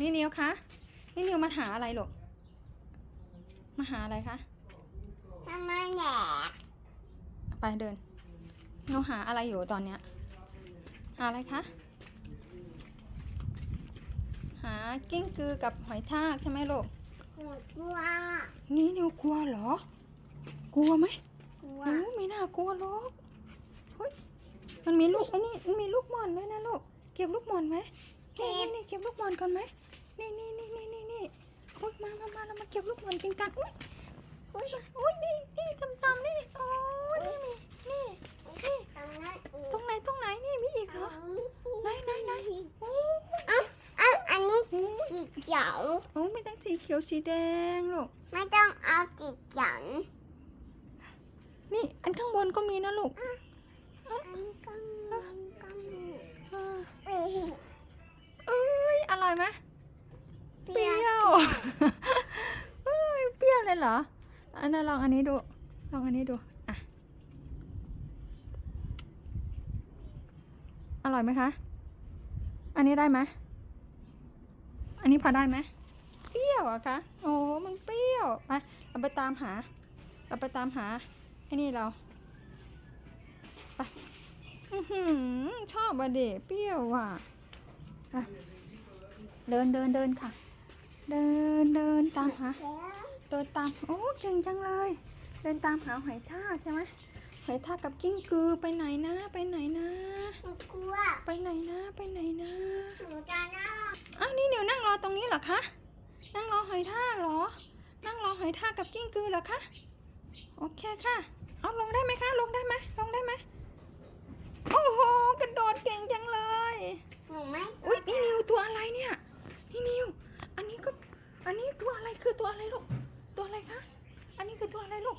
นี่นิวคะ นี่นิวมาหาอะไรหรอกมาหาอะไรคะทำไมแหนกไปเดินนิวหาอะไรอยู่ตอนเนี้ย หาอะไรคะ หากิ้งกือกับหอยทากใช่ไหมลูกหัวกลัว นี่นิวกลัวเหรอ กลัวไหมกลัวโอ้ไม่น่ากลัวหรอกเฮ้ย มันมีลูกไอ้นี่ มันมีลูกหม่อนด้วยนะลูก เก็บลูกหม่อนไหม นี่นี่นี่เก็บลูกหม่อนก่อนไหมนี่นี่นี่นี่นี่นี่โอ้ยมามามาเรามาเก็บลูกหม่อนกินกันอุ้ยอุ้ยโอ้ยนี่นี่ตำตำนี่โอ้ยนี่มีนี่นี่ตรงนั้นอีกตรงไหนตรงไหนนี่มีอีกตเหรรองนี้ไหนไหนไหนโอ้ยอะอะอันนี้สีเขียวโอ้ยไม่ต้องสีเขียวสีแดงลูกไม่ต้องเอาสีเขียวนี่อันข้างบนก็มีนะลูกอันนี้ก็มีก็มีอ่าเปรี้ยวเอ้ย อร่อยไหมเปเปรี้รี้ยยววเอ้ยเปรี้ยวเลยเหรอ อันนั้นลองอันนี้ดู ลองอันนี้ดู อะ อร่อยไหมคะ อันนี้ได้ไหมอันนี้พอได้ไหมเปรี้ยวอะคะ โอ้ มันเปรี้ยวไปเราไปตามหา เราไปตามหาไอ้นี่เรา ไปอือหือชอบอะเด็เปรี้ยวว่ะอะ เดินเดินเดินค่ะ เดินเดินตามหาเดินตามโอ้เก่งจังเลย เดินตามหาหอยทากใช่ไหมหอยทากกับกิ้งกือไปไหนนะไปไหนนะหนูกลัวไปไหนนะไปไหนนะหนูจะนั่งอ้าวนี่เดี๋ยวนั่งรอตรงนี้เหรอคะนั่งรอหอยทากเหรอ นั่งรอหอยทากกับกิ้งกือเหรอคะโอเคค่ะ เอาลงได้ไหมคะ ลงได้ไหมลงได้ไหมโอ้โหกระโดดเก่งจังเลย หนูไม่ อุ้ยนี่นิวตัวอะไรเนี่ย นี่นิว อันนี้ก็ อันนี้ตัวอะไรคือตัวอะไรลูก ตัวอะไรคะ อันนี้คือตัวอะไรลูก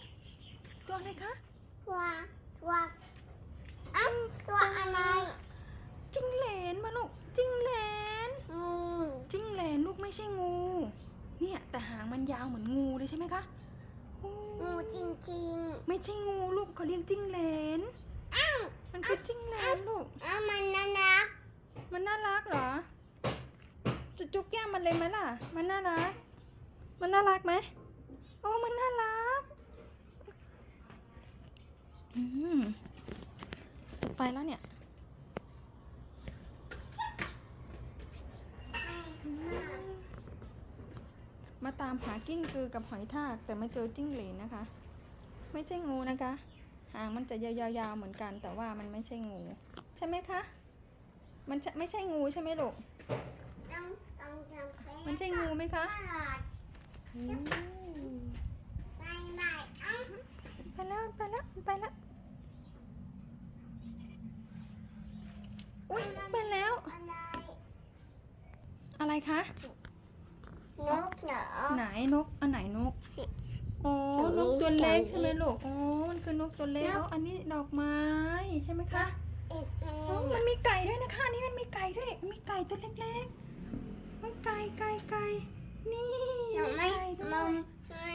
ตัวอะไรคะ กลัวกลัวเอ้าตัวอะไร จิ้งเหลนมาลูก จิ้งเหลน งู จิ้งเหลนลูกไม่ ใช่งู เนี่ยแต่หางมันยาวเหมือนงูเลยใช่ไหมคะโอ้งูจริงไม่ใช่งูลูกเขาเรียกจิ้งเหลนๆอ้าวมันคือจิ้งเหลนลูกเอามันนะนัก มันน่ารักเหรอ จะจุกแก้มมันเลยไหมล่ะ มันน่ารัก มันน่ารักไหมโอ้มันน่ารักอืมไปแล้วเนี่ย มาตามหากิ้งกือกับหอยทากแต่ไม่เจอจิ้งเหลนนะคะ ไม่ใช่งูนะคะ หางมันจะยาวๆเหมือนกัน แต่ว่ามันไม่ใช่งู ใช่ไหมคะ มันจะไม่ใช่งูใช่ไหมลูกต้องต้องจำเป็นมันใช่งูไหมคะตลอดอืมบายบายเอ้าไปแล้วไปแล้วไปแล้วอุ้ยไปแล้ว อะไรอะไรคะ นกเหรอ ไหนนกอันไหนนกอ๋อตรงนี้นกตัวเล็กตรงนี้ใช่ไหมลูกอ๋อมันคือนกตัวเล็กนกแล้วอันนี้ดอกไม้ใช่ไหมคะอีกอันหอ๋อนึงมันมีไก่ด้วยนะคะนี่มันมีไก่ด้วยมีไก่ตัวเล็กๆมันไก่ไก่ไก่นี่หนูไม่ไก่ด้มวองยไม่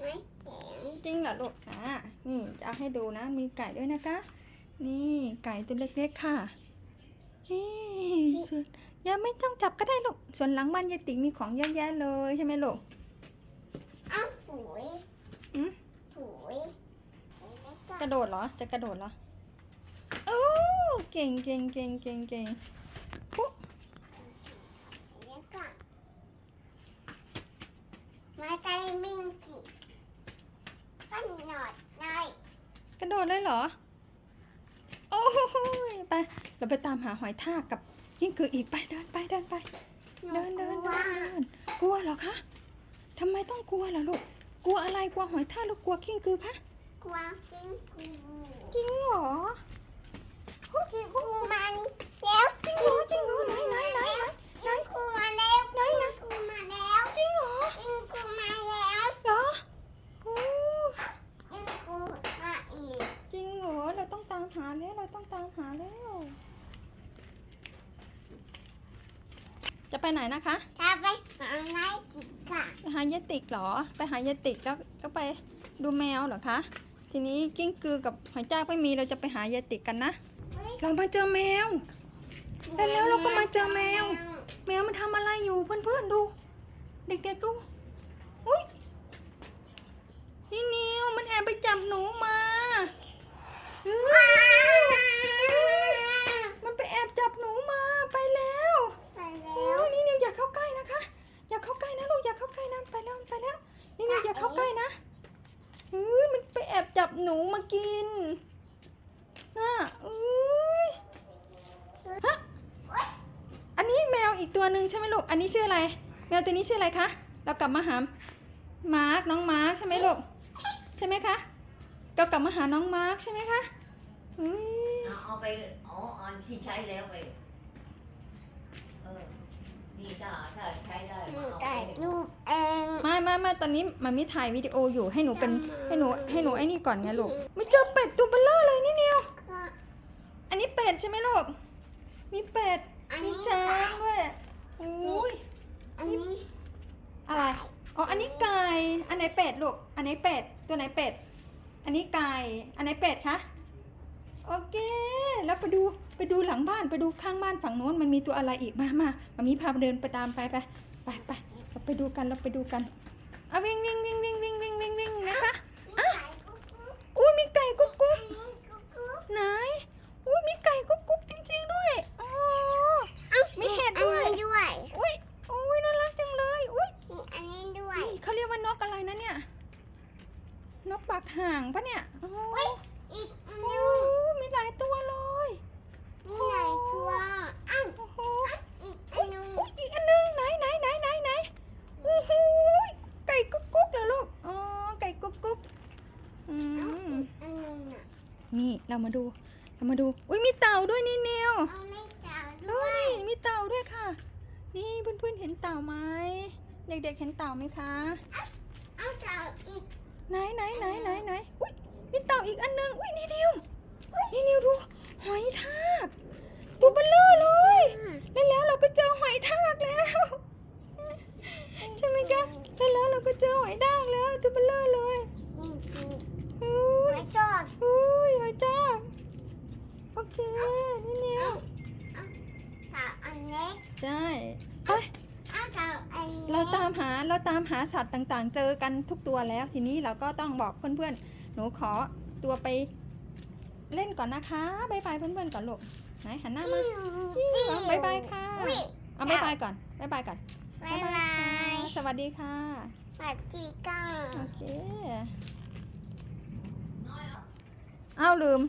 ไม่เห็นจริงเหรอลูกอะนี่จะเอาให้ดูนะมีไก่ด้วยนะคะ นี่ไก่ตัวเล็กๆค่ะ นี่ ส่วนอย่าไม่ต้องจับก็ได้ลูก ส่วนหลังบ้านยายติ๋งมีของเยอะแยะเลยใช่ไหมลูกเอ้าสวยอืมสวยไม่กกระโดดเหรอ จะกระโดดเหรอ โอ้เก่งเก่งเก่งเก่งเก่งปุ๊เดี๋ยวก่อนมาใจมิงจิก็หนอดได้กระโดดเลยเหรอ โอ้ยไป เราไปตามหาหอยทากกับ ยิ่งคืออีกไปเดินไปเดินไปเดินเดินเดินเดินกลัวเหรอคะทำไมต้องกลัวล่ะลูกกลัวอะไรกลัวหอยทากหรือกลัวกิ้งกือคะกวางจิงกูจริงเหรอจิงกูมันแล้ว จริงเหรอ จริงเหรอ ไหนไหนไหนไหน จิงกูมาแล้ว ไหนไหน จิงกูมาแล้ว จริงเหรอ จิงกูมาแล้ว เหรอโอ้ จิงกูมาอีก จริงเหรอ เราต้องตามหาแล้ว เราต้องตามหาแล้ว จะไปไหนนะคะถ้าไปหาไล่จิกค่ะ ไปหายายติกเหรอ ไปหายายติกแล้วก็ไปดูแมวเหรอคะ ทีนี้กิ้งกือกับหอยจ้ากไม่มีเราจะไปหายายติกกันนะ เรามาเจอแมวแล้วแล้วเราก็มาเจอแมว แมวมันทำอะไรอยู่เเด็กๆดู อุ้ยนี่นิวมันแอบไปจับหนูมาเฮ้ยมันไปแอบจับหนู มากินน่ะอุ้ยฮะอันนี้แมวอีกตัวหนึ่งใช่ไหมลูก อันนี้ชื่ออะไร แมวตัวนี้ชื่ออะไรคะ เรากลับมาหา มาร์กน้องมาร์กใช่ไหมลูก ใช่ไหมคะ เรากลับมาหาน้องมาร์กใช่ไหมคะอุ้ย เอาไปเออันที่ใช้แล้วไป เออ นี่ถ้าถ้าใช้ได้หนูมาเอาแต่ไปรูปเองไม่ไม่ไม่ตอนนี้มามีถ่ายวิดีโออยู่ให้หนูเป็นจำมาให้หนูให้หนูไอ้นี่ก่อนไงลูกไม่เจอเป็ดตัวเบลเลอร์เลยนี่เนียวก็อันนี้เป็ดใช่ไหมลูกมีเป็ดอันมีนี้ช้างด้วยอุ้ยอันนี้อะไรอ๋ออันนี้ไก่อันไหนเป็ดลูกอันไหนเป็ดตัวไหนเป็ด อันนี้ไก่ อันไหนเป็ดคะ โอเค แล้วไปดู ไป ดูหลังบ้านไปดูข้างบ้านฝั่งโน้นมันมีตัวอะไรอีกมามามามีพาเดินไปตามไปไปไปไปเราไปดูกันเราไปดูกันเอาวิ่งวิ่งวิ่งวิ่งวิ่งวิ่งวิ่งวิ่งนะคะ นี่ไก่กุ๊กกุ๊ก อุ้ยมีไก่กุ๊กกุ๊ก นี่กุ๊กกุ๊ก ไหน อุ้ยมีไก่กุ๊กกุ๊กจริงๆด้วยอ๋อ มีเห็ดด้วย อันนี้ด้วย อุ้ยอุ้ยน่ารักจังเลย อุ้ย มีอันนี้ด้วย นี่เขาเรียกว่านกอะไรนะเนี่ย นกปากห่างปะเนี่ยโอ้โห อีกอัน โอ้ นึง โหมีหลายตัวเลย นี่ไหนตัวอ้าว โอ้โห อีกอันนึง อุ้ยอีกอันหนึงไหนไหนไหนไหนไหนโอ้โหไก่กุ๊กกุ๊กเหรอลูก อ๋อ ไก่กุ๊กกุ๊กอืม อันนึงอะ นี่ เรามาดู เรามาดู อุ้ยมีเต่าด้วยนี่เนียวเอาไม่จ่าเฮ้ด้วยยมีเต่าด้วยค่ะ นี่เพื่อนๆเห็นเต่าไหม เด็กๆเห็นเต่าไหมคะ เอาจ่าอีกไหนไหนไหนไหนไหนอุ้ยมีเต่าอีกอันหนึงอุ้ยนี่นิวนี่นิวดู หอยทาก ตัวเบลเลอร์เลย แล้วแล้วเราก็เจอหอยทากแล้ว ใช่ไหมคะแล้วแล้วเราก็เจอหอยทากแล้วตัวเบลเลอร์เลย นี่คือ อุ้ย ไม่ชอบ อุ้ยหอยทากโอเค นี่นิว จ่าอันเล็ก ใช่ไปเอาจ่าอันเล็กเราตามหาเราตามหาสัตว์ต่างๆ เจอกันทุกตัวแล้ว ทีนี้เราก็ต้องบอกเพื่อนๆ หนูขอตัวไป เล่นก่อนนะคะบายบายเพื่อนๆก่อนลูกไหนหันหน้ามาจิ้วบายบายค่ะอุ๊ยเอาบายบายก่อนบายบายก่อนบ๊ายบายสวัสดีค่ะสวัสดีค่ะโอเคอ้าวลืม